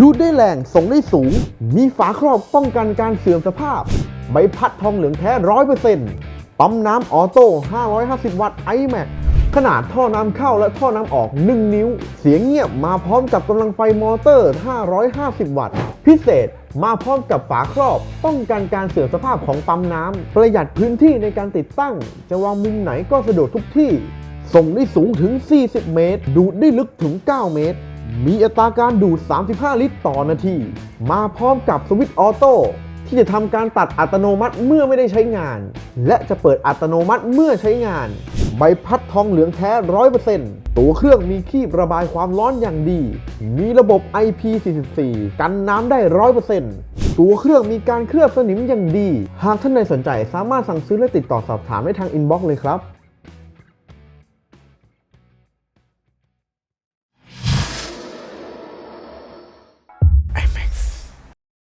ดูดได้แรงส่งได้สูง มีฝาครอบป้องกันการเสื่อมสภาพ ใบพัดทองเหลืองแท้ร้อยเปอร์เซ็นต์ปั๊มน้ำออโต้ 550 วัตต์ iMac ขนาดท่อน้ำเข้าและท่อน้ำออก 1 นิ้ว เสียงเงียบมาพร้อมกับกำลังไฟมอเตอร์ 550 วัตต์ พิเศษมาพร้อมกับฝาครอบ ป้องกันการเสื่อมสภาพของปั๊มน้ำ ประหยัดพื้นที่ในการติดตั้ง จะวางมุมไหนก็สะดวกทุกที่ ส่งได้สูงถึง 40 เมตร ดูดได้ลึกถึง 9 เมตร มีอัตราการดูด 35 ลิตรต่อนาที มาพร้อมกับสวิตช์ออโต้ที่จะทำการตัดอัตโนมัติเมื่อไม่ได้ใช้งาน และจะเปิดอัตโนมัติเมื่อใช้งาน ใบพัดทองเหลืองแท้100%ตัวเครื่องมีคีบระบายความร้อนอย่างดี มีระบบ IP44 กันน้ำได้100%ตัวเครื่องมีการเคลือบสนิมอย่างดี หากท่านใดสนใจสามารถสั่งซื้อและติดต่อสอบถามได้ทางอินบ็อกซ์เลยครับ